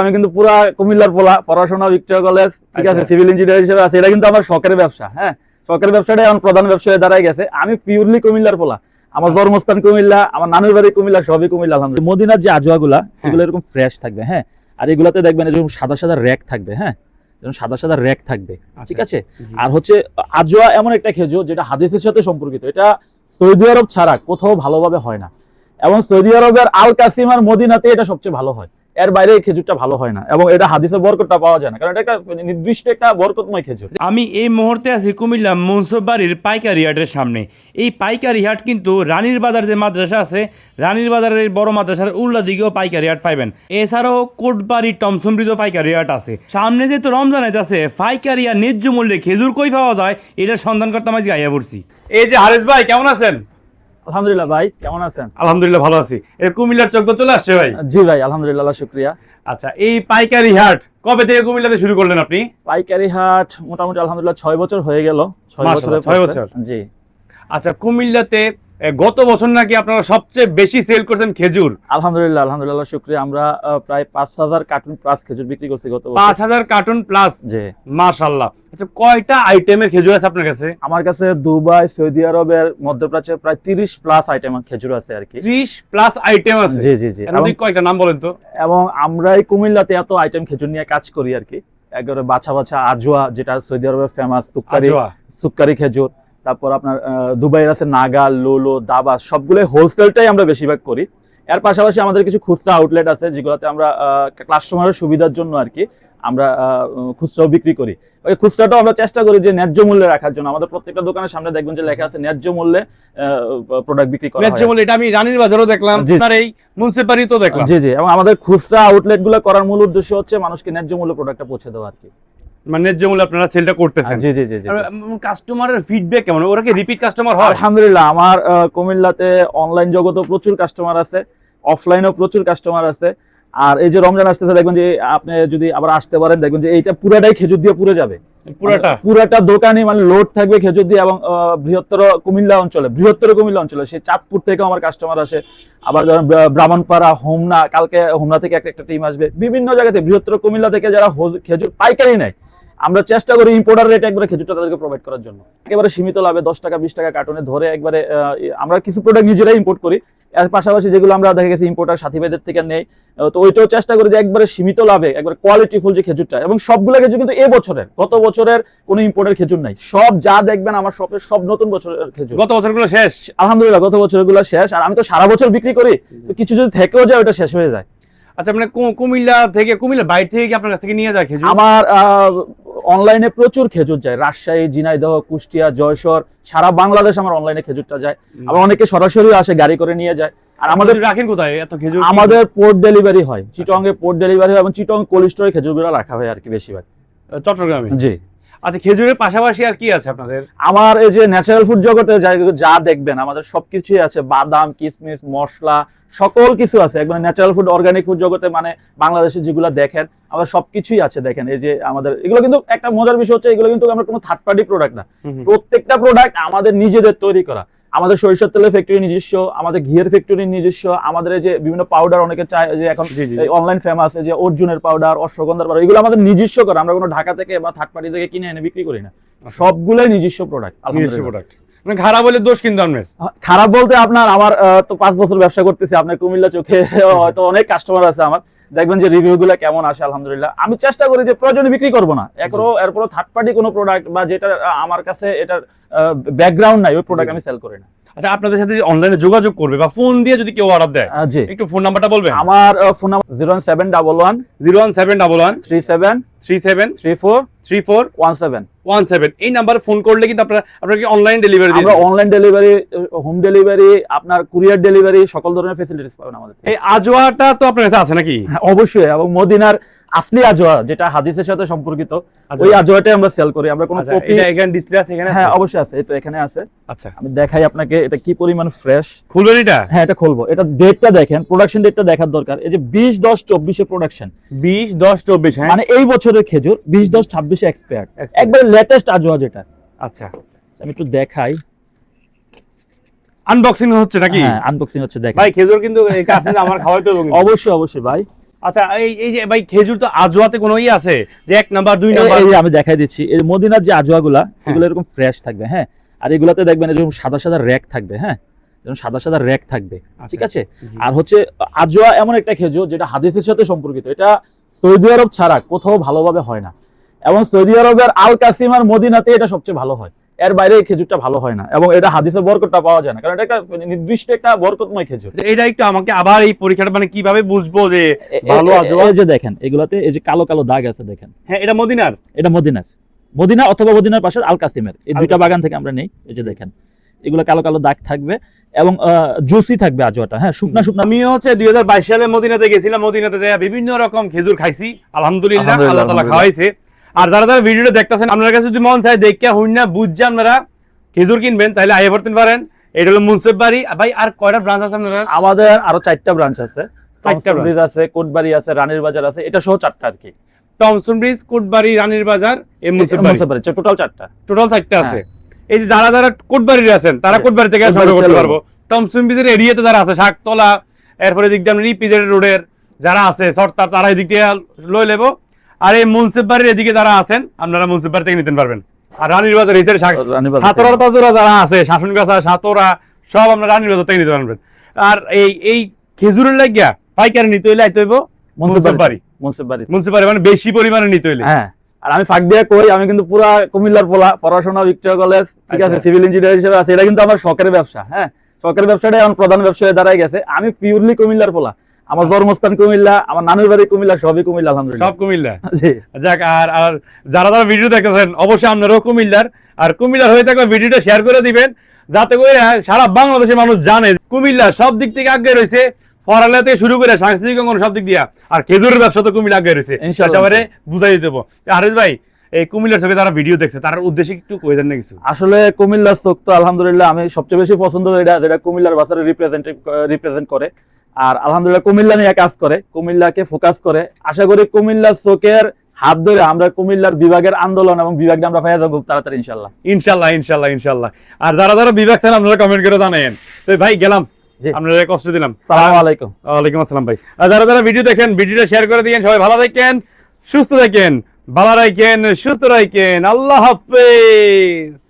আমি কিন্তু পুরা কুমিল্লার পোলা পড়াশোনা ভিক্টোরিয়া কলেজ ঠিক আছে আচ্ছা। সিভিল ইঞ্জিনিয়ার হিসেবে আছে। এটা কিন্তু আমার শখের ব্যবসা হ্যাঁ? শখের ব্যবসাটাই আমার প্রধান ব্যবসায় দাঁড়ায় গেছে। আমি পিওরলি কুমিল্লার পোলা। আমার জন্মস্থান কুমিল্লা আমার নানুর বাড়ি কুমিল্লা সবই কুমিল্লা আলহামদুলিল্লাহ। মদিনার যে আজোয়াগুলা এগুলো এরকম ফ্রেশ থাকবে হ্যাঁ? আর এগুলাতে দেখবেন এরকম সাদা সাদা র্যাক থাকবে হ্যাঁ? যেমন সাদা সাদা র্যাক থাকবে ঠিক আছে? আর হচ্ছে আজোয়া এমন একটা খেজুর যেটা হাদিসের সাথে সম্পর্কিত। এটা সৌদি আরব ছাড়া কোথাও ভালোভাবে হয় না। এবং সৌদি আরবের আল কাসিম আর মদিনাতে এটা সবচেয়ে ভালো হয়। এর বাইরে এই খেজুরটা ভালো হয় না এবং এটা হাদিসের বরকতটা পাওয়া যায় না। কারণ এটা একটা নির্দিষ্ট একটা বরকতময় খেজুর। আমি এই মুহূর্তে আছি কুমিল্লা মনসুর বাড়ির পাইকারি হাটের সামনে। এই পাইকারি হাট কিন্তু রানীর বাজার যে মাদ্রাসা আছে রানীর বাজারের এই বড় মাদ্রাসার উল্লা দিকেও পাইকারি হাট পাইবেন। এছাড়াও কোটবাড়ি টমসমৃদ্ধ পাইকারি হাট আছে। সামনে যেহেতু রমজান আছে পাইকারি আর ন্যায্য মূল্যে খেজুর কই পাওয়া যায় এটার সন্ধান করতে আমি গাইয়া পড়ছি। এই যে হারেস ভাই কেমন আছেন? আলহামদুলিল্লাহ ভাই কেমন আছেন? আলহামদুলিল্লাহ ভালো আছি। এই কুমিল্লার চক্র তো চলে আসছে ভাই? জি ভাই আলহামদুলিল্লাহ শুক্রিয়া। আচ্ছা এই পাইকারি হাট কবে থেকে কুমিল্লাতে শুরু করলেন আপনি? পাইকারি হাট মোটামুটি আলহামদুলিল্লাহ ছয় বছর হয়ে গেল। ছয় বছর ছয় বছর। জি। আচ্ছা কুমিল্লাতে গত বছর নাকি আপনারা সবচেয়ে বেশি সেল করছেন খেজুর? আলহামদুলিল্লাহ আলহামদুলিল্লাহ শুক্রিয়া। আমরা প্রায় পাঁচ হাজার কার্টুন প্লাস খেজুর বিক্রি করছি গত বছর। পাঁচ হাজার কার্টুন প্লাস জি। মাশাল্লাহ আচ্ছা কয়টা আইটেমের খেজুর আছে আপনার কাছে? আমার কাছে দুবাই সৌদি আরবের মধ্যপ্রাচ্যে প্রায় তিরিশ প্লাস আইটেম খেজুর আছে আর কি। ত্রিশ প্লাস আইটেম আছে? জি জি জি। মধ্যে কয়টা নাম বলেন তো? এবং আমরা এই কুমিল্লাতে এত আইটেম খেজুর নিয়ে কাজ করি আর কি। একেবারে বাছা বাছা আজোয়া যেটা সৌদি আরবের ফেমাস সুকারি। সুকারি খেজুর। তারপর আপনার দুবাইয়ের আছে নাগা লোলো দাবা সবগুলো হোলসেলটাই আমরা বেশিরভাগ করি। এর পাশাপাশি আমাদের কিছু খুচরা আউটলেট আছে যেগুলোতে আমরা কাস্টমারের সুবিধার জন্য আর কি আমরা খুচরাও বিক্রি করি। ওই খুচরাটাও আমরা চেষ্টা করি যে ন্যায্য মূল্যে রাখার জন্য। আমাদের প্রত্যেকটা দোকানের সামনে দেখবেন যে লেখা আছে ন্যায্য মূল্যে প্রোডাক্ট বিক্রি করা ন্যায্য মূল্যে এটা আমি রানীর বাজারও দেখলাম। আপনার এই মুন্সিপালিটিতেও দেখলাম। জি জি এবং আমাদের খুচরা আউটলেটগুলো করার মূল উদ্দেশ্য হচ্ছে মানুষকে ন্যায্য মূল্যে প্রোডাক্টটা পৌঁছে দেওয়া আর কি। মানে ন্যায্য মূল্য আপনারা সেলটা করতেছেন। জি জি জি জি কাস্টমারের ফিডব্যাক কেমন? ওরা কি রিপিট কাস্টমার হয়? আলহামদুলিল্লাহ আমার কুমিল্লাতে অনলাইন জগতেও প্রচুর কাস্টমার আছে অফলাইনেও প্রচুর কাস্টমার আছে। আর এই যে রমজান আসতেছে দেখবেন যে আপনি যদি আবার আসতে পারেন দেখবেন যে এইটা পুরাটাই খেজুর দিয়ে পুরো যাবে। পুরাটা? পুরাটা দোকানই মানে লোড থাকবে খেজুর দিয়ে এবং বৃহত্তর কুমিল্লা অঞ্চলে বৃহত্তর কুমিল্লা অঞ্চলে সেই চাঁদপুর থেকেও আমার কাস্টমার আসে। আবার ধরেন ব্রাহ্মণপাড়া হোমনা কালকে হোমনা থেকে একটা একটা টিম আসবে। বিভিন্ন জায়গাতে বৃহত্তর কুমিল্লা থেকে যারা খেজুর পাইকারি নেয় আমরা চেষ্টা করি ইম্পোর্টার রেট একবারে খেজুরটা তাদেরকে প্রোভাইড করার জন্য। একেবারে সীমিত লাভে দশ টাকা বিশ টাকা কার্টনে ধরে একবারে আমরা কিছু প্রোডাক্ট নিজেরাই ইম্পোর্ট করি। এর পাশাপাশি যেগুলো আমরা দেখা গেছে ইম্পোর্টার সাথী ভাইদের থেকে নেই তো ওইটাও চেষ্টা করি যে একবারে সীমিত লাভে একবারে কোয়ালিটিফুল যে খেজুরটা এবং সবগুলো খেজুর কিন্তু এ বছরের গত বছরের কোনো ইম্পোর্টের খেজুর নাই। সব যা দেখবেন আমার শপের সব নতুন বছরের খেজুর। গত বছরগুলো শেষ? আলহামদুলিল্লাহ গত বছরেরগুলো শেষ আর আমি তো সারা বছর বিক্রি করি তো কিছু যদি থেকেও যায় ওটা শেষ হয়ে যায়। আচ্ছা মানে কুমিল্লা থেকে কুমিল্লা বাইরে থেকে কি আপনার কাছ থেকে নিয়ে যায় খেজুর? আমার অনলাইনে প্রচুর খেজুর যায়। রাজশাহী ঝিনাইদহ কুষ্টিয়া জয়সর সারা বাংলাদেশ আমার অনলাইনে খেজুরটা যায়। আবার অনেকে সরাসরি আসে গাড়ি করে নিয়ে যায়। আর আমাদের রাখেন কোথায়? এত খেজুর আমাদের পোর্ট ডেলিভারি হয়। চিটং এ পোর্ট ডেলিভারি হয় এবং চিটং কোল্ড স্টোরে খেজুরগুলো রাখা হয় আর কি বেশিরভাগ। চট্টগ্রামে? জি। আচ্ছা খেজুরের পাশাপাশি আর কি আছে আপনাদের? আমার এই যে ন্যাচারাল ফুড জগতে যা দেখবেন আমাদের সবকিছুই আছে বাদাম কিসমিস মশলা সকল কিছু আছে। একবার ন্যাচারাল ফুড অর্গানিক ফুড জগতে মানে বাংলাদেশে যেগুলো দেখেন আমাদের সবকিছুই আছে দেখেন। এই যে আমাদের এগুলো কিন্তু একটা মজার বিষয় হচ্ছে এগুলো কিন্তু আমরা কোনো থার্ড পার্টি প্রোডাক্ট না। প্রত্যেকটা প্রোডাক্ট আমাদের নিজেদের তৈরি করা। আমাদের সরিষার তেলের ফ্যাক্টরি নিজস্ব আমাদের ঘিয়ের ফ্যাক্টরি নিজস্ব আমাদের যে বিভিন্ন পাউডার অনেকে চায় যে এখন। অনলাইন ফেমাস যে অর্জুনের পাউডার অশ্বগন্ধার পাউডার এগুলো আমাদের নিজস্ব করা আমরা কোনো ঢাকা থেকে বা থার্ড পার্টি থেকে কিনে এনে বিক্রি করি না। সবগুলোই নিজস্ব প্রোডাক্ট নিজস্ব প্রোডাক্ট মানে খারাপ বলে দোষ কিন্তু আপনার। খারাপ বলতে আপনার আমার তো পাঁচ বছর ব্যবসা করতেছি আপনার কুমিল্লা চোখে হয়তো অনেক কাস্টমার আছে আমার। দেখবেন যে রিভিউ গুলো কেমন আসে আলহামদুলিল্লাহ। আমি চেষ্টা করি যে প্রয়োজনে বিক্রি করব না। এরপরও এরপরও থার্ড পার্টি কোনো প্রোডাক্ট বা যেটা আমার কাছে এটার ব্যাকগ্রাউন্ড নাই ওই প্রোডাক্ট আমি সেল করি না। আচ্ছা আপনাদের সাথে অনলাইনে যোগাযোগ করবে বা ফোন দিয়ে যদি কেউ অর্ডার দেয় জি। একটু ফোন নাম্বারটা বলবেন? আমার phone number zero one seven double one zero one seven double one three seven three seven three four three four one seven one seven এই নাম্বারে ফোন করলে কিন্তু আপনার আপনাকে অনলাইন ডেলিভারি আমরা অনলাইন ডেলিভারি হোম ডেলিভারি আপনার courier delivery সকল ধরনের ফেসিলিটিস পাবেন আমাদের থেকে। এই আজওয়াটা তো আপনার কাছে আছে নাকি? হ্যাঁ, অবশ্যই এবং মদিনার আসলি আজোয়া যেটা হাদিসের সাথে সম্পর্কিত ওই আজোয়াটাই আমরা সেল করি। আমরা কোনো আচ্ছা, কপি এটা এখানে ডিসপ্লে আছে এখানে? হ্যাঁ অবশ্যই আছে তো এখানে আছে। আচ্ছা। আমি দেখাই আপনাকে এটা কি পরিমাণ ফ্রেশ খুলবেন এটা? হ্যাঁ এটা খুলবো। এটা ডেটটা দেখেন প্রোডাকশন ডেটটা দেখার দরকার। এই যে বিশ দশ চব্বিশে প্রোডাকশন বিশ দশ চব্বিশ হ্যাঁ? মানে এই বছরের খেজুর বিশ দশ ছাব্বিশে এক্সপায়ার Expired। একবার লেটেস্ট আজোয়া যেটা। আচ্ছা। আমি একটু দেখাই। আনবক্সিং হচ্ছে নাকি? হ্যাঁ আনবক্সিং হচ্ছে দেখাই ভাই খেজুর কিন্তু এই কাছে আমার খাওয়াই তো অবশ্যই অবশ্যই ভাই। আচ্ছা এই এই যে ভাই খেজুর তো আজোয়াতে কোনো ই আছে? যে এক নাম্বার দুই নাম্বার। এই আমি দেখাই দিচ্ছি এই মদিনার যে আজোয়াগুলা এগুলো এরকম ফ্রেশ থাকবে হ্যাঁ? আর এগুলাতে দেখবেন এরকম সাদা সাদা র্যাক থাকবে হ্যাঁ? সাদা সাদা র্যাক থাকবে ঠিক আছে? আর হচ্ছে আজোয়া এমন একটা খেজুর যেটা হাদিসের সাথে সম্পর্কিত এটা সৌদি আরব ছাড়া কোথাও ভালোভাবে হয় না। এবং সৌদি আরবের আল কাসিম আর মদিনাতে এটা সবচেয়ে ভালো হয়। এর বাইরে এই খেজুরটা ভালো হয় না এবং এটা হাদিসের বরকতটা পাওয়া যায় না। কারণ এটা একটা নির্দিষ্ট একটা বরকতময় খেজুর। এটা একটু আমাকে আবার এই পরীক্ষাটা মানে কীভাবে বুঝব যে ভালো এই যে দেখেন এগুলাতে এই যে কালো কালো দাগ আছে দেখেন। হ্যাঁ এটা মদিনার? এটা মদিনার। মদিনা অথবা মদিনার পাশে আল কাসিমের এই দুইটা বাগান থেকে আমরা নেই এই যে দেখেন। এগুলো কালো কালো দাগ থাকবে এবং জুসি থাকবে আজোয়াটা হ্যাঁ শুকনা শুকনা আমি হচ্ছে দুই হাজার বাইশ সালে মদিনাতে গেছিলাম। মদিনাতে যাই বিভিন্ন রকম খেজুর খাইছি। আলহামদুলিল্লাহ আল্লাহ তালা আলহামদুলিল্লাহ। খাওয়াইছে। আর যারা যারা ভিডিওটা দেখতেছেন আপনার কাছে যদি মন চায় দেখে হইন না বুঝছে আপনারা খেজুর কিনবেন তাহলে আইয়ে পড়তে পারেন। এটা হলো মুন্সেফ বাড়ি। ভাই আর কয়টা ব্রাঞ্চ আছে আপনারা? আমাদের আরও চারটা ব্রাঞ্চ আছে। চারটা ব্রিজ আছে কোটবাড়ি আছে রানীর বাজার আছে এটা সহ চারটা আর কি। টমসন ব্রিজ কোটবাড়ি রানীর বাজার মুন্সেফ বাড়ি। টোটাল চারটা। টোটাল চারটা হ্যাঁ। আছে। এই যে যারা যারা কোটবাড়ির আছেন তারা কোটবাড়ি থেকে সংগ্রহ করতে পারব। টমসন ব্রিজের এরিয়াতে যারা আছে শাকতলা এরপরে দিক দিয়ে রিপিজেড রোডের যারা আছে সর্তার তারা এদিক দিয়ে লই লেবো। আর এই মুন্সিপবাড়ির এদিকে যারা আছেন আপনারা মুন্সিপ থেকে নিতে পারবেন। আর রানীর বাজার সাতরা তাজরা যারা আছে শাসন গাছা সাতরা সব আপনারা রানীর বাজার থেকে নিতে পারবেন। আর এই এই খেজুরের লাগিয়া পাইকারি নিতে হইলে আইতে হইব মানে বেশি পরিমাণে নিতে হইলে। হ্যাঁ। আর আমি ফাঁক দিয়ে কই আমি কিন্তু পুরা কুমিল্লার পোলা পড়াশোনা ভিক্টোরিয়া কলেজ ঠিক আছে আচ্ছা। সিভিল ইঞ্জিনিয়ার হিসেবে আছে। এটা কিন্তু আমার শখের ব্যবসা হ্যাঁ। শখের ব্যবসাটাই এখন প্রধান ব্যবসায় দাঁড়াই গেছে। আমি পিওরলি কুমিল্লার পোলা। আমার জন্মস্থান কুমিল্লা আমার নানুর বাড়ি কুমিল্লা সবই কুমিল্লা আলহামদুলিল্লাহ। সব কুমিল্লা? জি। যাক আর আর যারা যারা ভিডিও দেখতেছেন অবশ্যই আপনারাও কুমিল্লার। আর কুমিল্লার হয়ে থাকলে ভিডিওটা শেয়ার করে দিবেন যাতে করে সারা বাংলাদেশের মানুষ জানে কুমিল্লা সব দিক থেকে আগে রয়েছে পড়ালেখা থেকে শুরু করে সাংস্কৃতিক অঙ্গন সব দিক দিয়া আর খেজুরের ব্যবসা তো কুমিল্লা আগে রয়েছে। সবারে বুঝাই দিতে দেবো হারিস ভাই এই কুমিল্লার ছবি তারা ভিডিও দেখছে তার উদ্দেশ্যে একটু দেন না কিছু। আসলে কুমিল্লার চোখ তো আলহামদুলিল্লাহ আমি সবচেয়ে বেশি পছন্দ এটা যেটা কুমিল্লার বাজারে রিপ্রেজেন্ট রিপ্রেজেন্ট করে। আর আলহামদুলিল্লাহ কুমিল্লা নিয়ে কাজ করে কুমিল্লাকে ফোকাস করে। আশা করি কুমিল্লার চোখের হাত ধরে আমরা কুমিল্লার বিভাগের আন্দোলন এবং বিভাগটা আমরা পাইয়া যাব তাড়াতাড়ি ইনশাল্লাহ। ইনশাল্লাহ ইনশাল্লাহ ইনশাল্লাহ। আর যারা যারা বিভাগ চান আপনারা কমেন্ট করে জানেন তো ভাই গেলাম। আপনারা কষ্ট দিলাম। আলাইকুম। ওয়ালাইকুম আসসালাম ভাই। আর যারা যারা ভিডিও দেখেন ভিডিওটা শেয়ার করে দিয়েন সবাই ভালো থাকেন সুস্থ থাকেন ভালো রাখেন সুস্থ রাখেন। আল্লাহ হাফেজ।